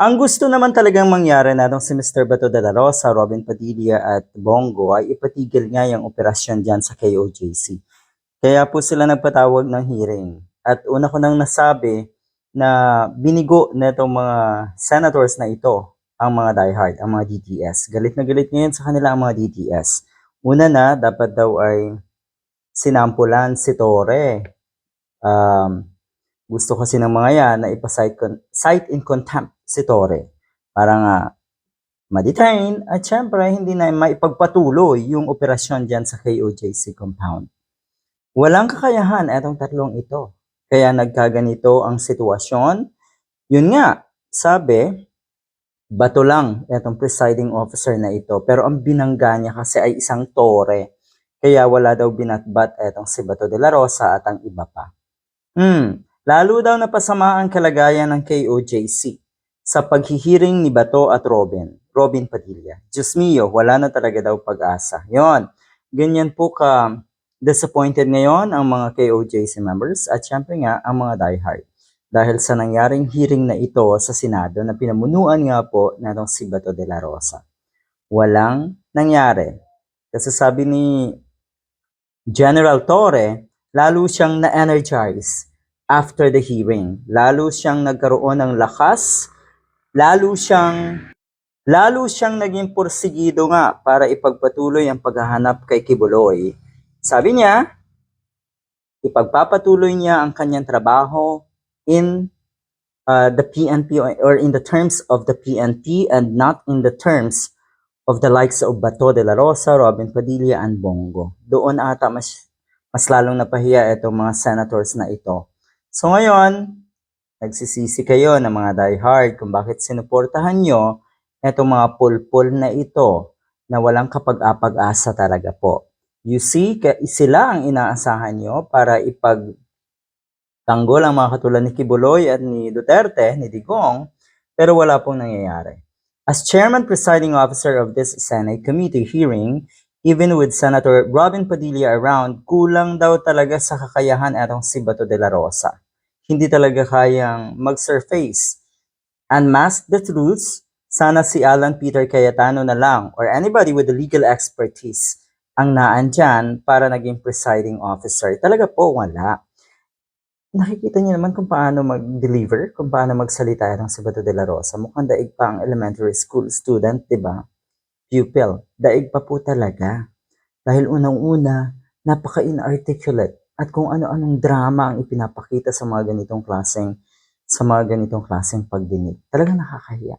Ang gusto naman talagang mangyari na si Mr. Bato de la Rosa, Robin Padilla at Bongo ay ipatigil nga yung operasyon dyan sa KOJC. Kaya po sila nagpatawag ng hearing. At una ko nang nasabi na binigo na itong mga senators na ito ang mga diehard, ang mga DTS. Galit na galit ngayon sa kanila ang mga DTS. Una na, dapat daw ay sinampulan si Torre. Um, gusto kasi ng mga yan na ipasite con- cite in contempt si Torre para nga ma-detain at syempre hindi na maipagpatuloy yung operasyon dyan sa KOJC compound. Walang kakayahan etong tatlong ito. Kaya nagkaganito ang sitwasyon. Yun nga, sabi, bato lang etong presiding officer na ito. Pero ang binangga niya kasi ay isang tore. Kaya wala daw binatbat etong si Bato de la Rosa at ang iba pa. Hmm, lalo daw napasama ang kalagayan ng KOJC sa paghihiring ni Bato at Robin, Robin Padilla. Diyos mio, wala na talaga daw pag-asa. Yon, ganyan po ka disappointed ngayon ang mga KOJC members at syempre nga ang mga diehard. Dahil sa nangyaring hearing na ito sa Senado na pinamunuan nga po natong si Bato de la Rosa. Walang nangyari. Kasi sabi ni General Torre, lalo siyang na-energize after the hearing. Lalo siyang nagkaroon ng lakas, lalo siyang lalo siyang naging porsigido nga para ipagpatuloy ang paghahanap kay Kibuloy. Sabi niya, ipagpapatuloy niya ang kanyang trabaho in uh, the PNP or in the terms of the PNP and not in the terms of the likes of Bato de la Rosa, Robin Padilla, and Bongo. Doon ata mas, mas lalong napahiya itong mga senators na ito. So ngayon, nagsisisi kayo ng mga diehard kung bakit sinuportahan nyo itong mga pulpul na ito na walang kapag-apag-asa talaga po. You see, sila ang inaasahan nyo para ipag tanggol ang mga katulad ni Kibuloy at ni Duterte, ni Digong, pero wala pong nangyayari. As chairman presiding officer of this Senate committee hearing, even with Senator Robin Padilla around, kulang daw talaga sa kakayahan atong si Bato de la Rosa. Hindi talaga kayang mag-surface. Unmask the truths, sana si Alan Peter Cayetano na lang or anybody with the legal expertise ang naandyan para naging presiding officer. Talaga po wala nakikita niyo naman kung paano mag-deliver, kung paano magsalita ng si Bato de la Rosa. Mukhang daig pa ang elementary school student, di ba? Pupil. Daig pa po talaga. Dahil unang-una, napaka-inarticulate at kung ano-anong drama ang ipinapakita sa mga ganitong klaseng sa mga ganitong klaseng pagdinig. Talagang nakakahiya.